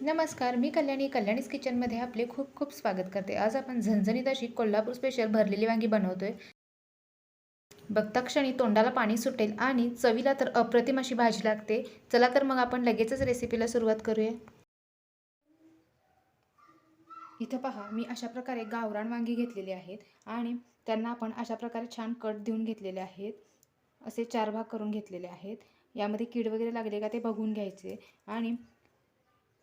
नमस्कार मी कल्याणी कल्याणीस किचनमध्ये आपले खूप खूप स्वागत करते. आज आपण झणझणीत अशी कोल्हापूर स्पेशल भरलेली वांगी बनवतोय. बघता क्षणी तोंडाला पाणी सुटेल आणि चवीला तर अप्रतिम अशी भाजी लागते. चला तर मग आपण लगेचच रेसिपीला सुरुवात करूया. इथं पहा मी अशा प्रकारे गावरान वांगी घेतलेली आहेत आणि त्यांना आपण अशा प्रकारे छान कट देऊन घेतलेले आहेत. असे चार भाग करून घेतलेले आहेत. यामध्ये कीड वगैरे लागले का ते बघून घ्यायचे आणि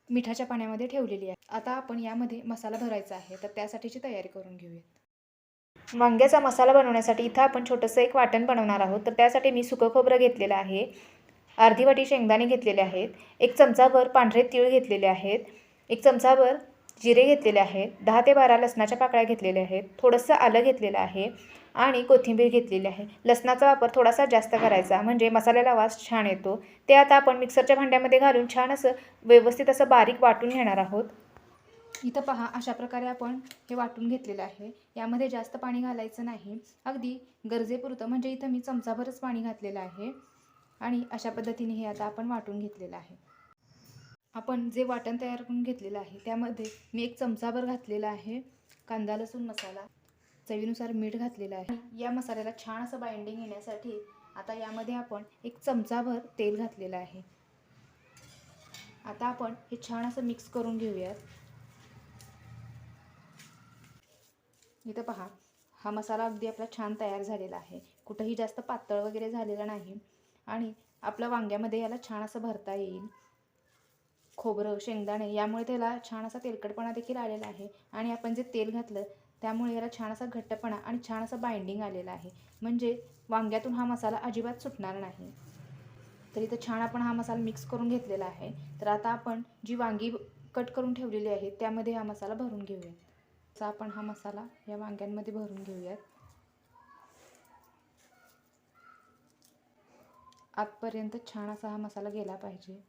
मिठाच्या पाण्यामध्ये ठेवलेली आहे. आता आपण यामध्ये मसाला भरायचा आहे. तर त्यासाठीची तयारी करून घेऊयात. वांग्याचा मसाला बनवण्यासाठी इथं आपण छोटंसं एक वाटण बनवणार आहोत. तर त्यासाठी मी सुकं खोबरं घेतलेलं आहे. अर्धी वाटी शेंगदाणे घेतलेले आहेत. एक चमचाभर पांढरे तीळ घेतलेले आहेत. एक चमचाभर जिरे घेतलेले आहेत दहा ते बारा लसणाच्या पाकळ्या घेतलेल्या आहेत थोडंसं आलं घेतलेलं आहे आणि कोथिंबीर घेतलेली आहे. लसणाचा वापर थोडासा जास्त करायचा म्हणजे मसाल्याला वास छान येतो. ते आता आपण मिक्सरच्या भांड्यामध्ये घालून छान असं व्यवस्थित असं बारीक वाटून घेणार आहोत. इथं पहा अशा प्रकारे आपण हे वाटून घेतलेलं आहे. यामध्ये जास्त पाणी घालायचं नाही. अगदी गरजेपुरतं म्हणजे इथं मी चमचाभरच पाणी घातलेलं आहे. आणि अशा पद्धतीने हे आता आपण वाटून घेतलेलं आहे. आपण जे वाटण तयार करून घेतलेलं आहे त्यामध्ये मी एक चमचाभर घातलेला आहे. कांदा लसूण मसाला चवीनुसार मीठ घातलेलं आहे. या मसाल्याला छान असं बाइंडिंग येण्यासाठी आता यामध्ये आपण एक चमचाभर तेल घातलेलं आहे. आता आपण हे छान असं मिक्स करून घेऊयात. इथं पहा हा मसाला अगदी आपला छान तयार झालेला आहे. कुठंही जास्त पातळ वगैरे झालेला नाही आणि आपल्या वांग्यामध्ये याला छान असं भरता येईल. खोबरं शेंगदाणे यामुळे त्याला छान असा तेलकटपणा देखील आलेला आहे. आणि आपण जे तेल घातलं त्यामुळे याला छान असा घट्टपणा आणि छान असा बाइंडिंग आलेलं आहे. म्हणजे वांग्यातून हा मसाला अजिबात सुटणार नाही. तर इथं छान आपण हा मसाला मिक्स करून घेतलेला आहे. तर आता आपण जी वांगी कट करून ठेवलेली आहे त्यामध्ये हा मसाला भरून घेऊयात असा आपण हा मसाला या वांग्यांमध्ये भरून घेऊयात. आतपर्यंत छान असा हा मसाला गेला पाहिजे.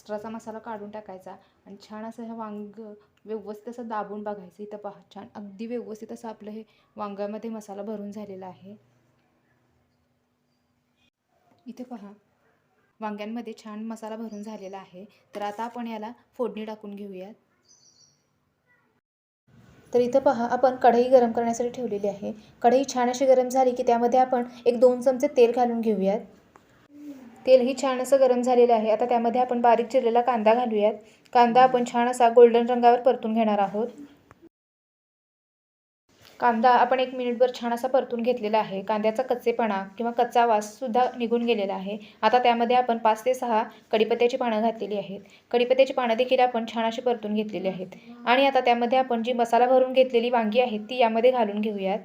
एक्स्ट्राचा मसाला काढून टाकायचा आणि छान असं हे वांग व्यवस्थित असं दाबून बघायचं इथं पहा. छान अगदी व्यवस्थित असं आपलं हे वांग्यामध्ये मसाला भरून झालेला आहे. इथे पहा. वांग्यांमध्ये छान मसाला भरून झालेला आहे. तर आता आपण याला फोडणी टाकून घेऊयात. तर इथं पहा आपण कढई गरम करण्यासाठी ठेवलेली आहे. कढई छान अशी गरम झाली की त्यामध्ये आपण एक दोन चमचे तेल घालून घेऊयात. तेलही छान असं गरम झालेलं आहे. आता त्यामध्ये आपण बारीक चिरलेला कांदा घालूयात. कांदा आपण छान असा गोल्डन रंगावर परतून घेणार आहोत. कांदा आपण एक मिनिटभर छान असा परतून घेतलेला आहे. कांद्याचा कच्चेपणा किंवा कच्चा वाससुद्धा निघून गेलेला आहे. आता त्यामध्ये आपण पाच ते सहा कडीपत्त्याची पानं घातलेली आहेत. कडीपत्त्याची पानं देखील आपण छान अशी परतून घेतलेली आहेत. आणि आता त्यामध्ये आपण जी मसाला भरून घेतलेली वांगी आहेत ती यामध्ये घालून घेऊयात.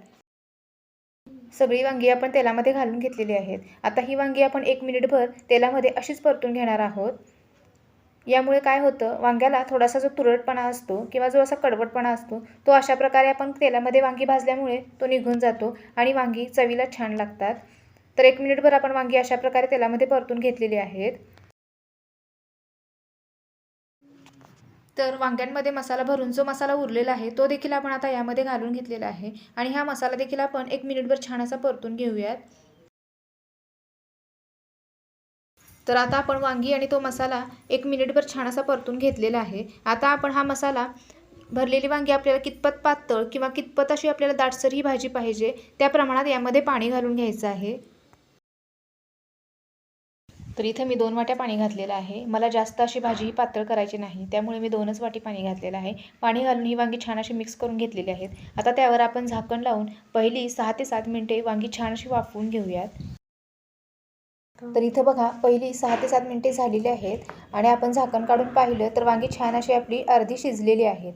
सगळी वांगी आपण तेलामध्ये घालून घेतलेली आहेत. आता ही वांगी आपण एक मिनिटभर तेलामध्ये अशीच परतून घेणार आहोत. यामुळे काय होतं वांग्याला थोडासा जो तुरटपणा असतो किंवा जो असा कडवटपणा असतो तो अशा प्रकारे आपण तेलामध्ये वांगी भाजल्यामुळे तो निघून जातो आणि वांगी चवीला छान लागतात. तर एक मिनिटभर आपण वांगी अशा प्रकारे तेलामध्ये परतून घेतलेली आहेत. तर वांग्यांमध्ये मसाला भरून जो मसाला उरलेला आहे तो देखील आपण आता यामध्ये घालून घेतलेला आहे. आणि हा मसाला देखील आपण एक मिनिटभर छान असा परतून घेऊयात. तर आता आपण वांगी आणि तो मसाला एक मिनिटभर छान असा परतून घेतलेला आहे. आता आपण हा मसाला भरलेली वांगी आपल्याला कितपत पातळ किंवा कितपत अशी आपल्याला दाटसर ही भाजी पाहिजे त्या प्रमाणात यामध्ये पाणी घालून घ्यायचं आहे. तर इथं मी दोन वाट्या पाणी घातलेलं आहे. मला जास्त अशी भाजी ही पातळ करायची नाही. त्यामुळे मी दोनच वाटी पाणी घातलेलं आहे. पाणी घालून ही वांगी छान अशी मिक्स करून घेतलेली आहेत. आता त्यावर आपण झाकण लावून पहिली सहा ते सात मिनटे वांगी छान अशी वाफवून घेऊयात. तर इथं बघा पहिली सहा ते सात मिनटे झालेली आहेत आणि आपण झाकण काढून पाहिलं तर वांगी छान अशी आपली अर्धी शिजलेली आहेत.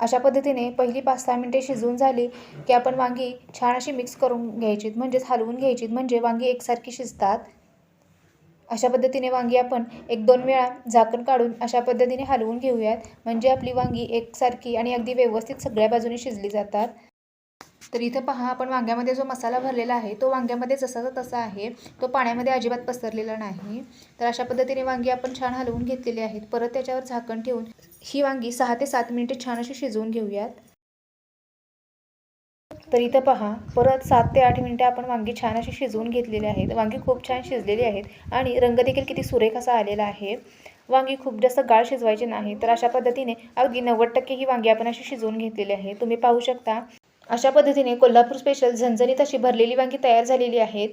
अशा पद्धतीने पहिली पाच सहा मिनटे शिजवून झाली की आपण वांगी छान अशी मिक्स करून घ्यायचीत म्हणजेच हलवून घ्यायचीत म्हणजे वांगी एकसारखी शिजतात. अशा पद्धतीने वांगी आपण एक दोन वेळा झाकण काढून अशा पद्धतीने हलवून घेऊयात. म्हणजे आपली वांगी एकसारखी आणि अगदी व्यवस्थित सगळ्या बाजूने शिजली जातात. तर इथं पहा आपण वांग्यामध्ये जो मसाला भरलेला आहे तो वांग्यामध्ये जसाचा तसा आहे तो पाण्यामध्ये अजिबात पसरलेला नाही. तर अशा पद्धतीने वांगी आपण छान हलवून घेतलेली आहेत. परत त्याच्यावर झाकण ठेवून ही वांगी सहा ते सात मिनिटे छान अशी शिजवून घेऊयात. तर इथं पहा परत सात ते आठ मिनिटे आपण वांगी छान अशी शिजवून घेतलेली आहेत. वांगी खूप छान शिजलेली आहेत आणि रंग देखील किती सुरेख असा आलेला आहे. वांगी खूप जास्त गाळ शिजवायची नाही. तर अशा पद्धतीने अगदी नव्वद टक्के ही वांगी आपण अशी शिजवून घेतलेली आहे. तुम्ही पाहू शकता अशा पद्धतीने कोल्हापूर स्पेशल झणझणीत अशी भरलेली वांगी तयार झालेली आहेत.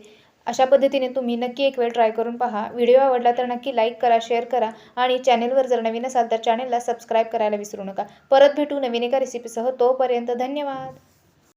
अशा पद्धतीने तुम्ही नक्की एक वेळ ट्राय करून पहा. व्हिडिओ आवडला तर नक्की लाईक करा शेअर करा आणि चॅनेलवर जर नवीन असाल तर चॅनेलला सबस्क्राईब करायला विसरू नका. परत भेटू नवीन एका रेसिपीसह तोपर्यंत धन्यवाद.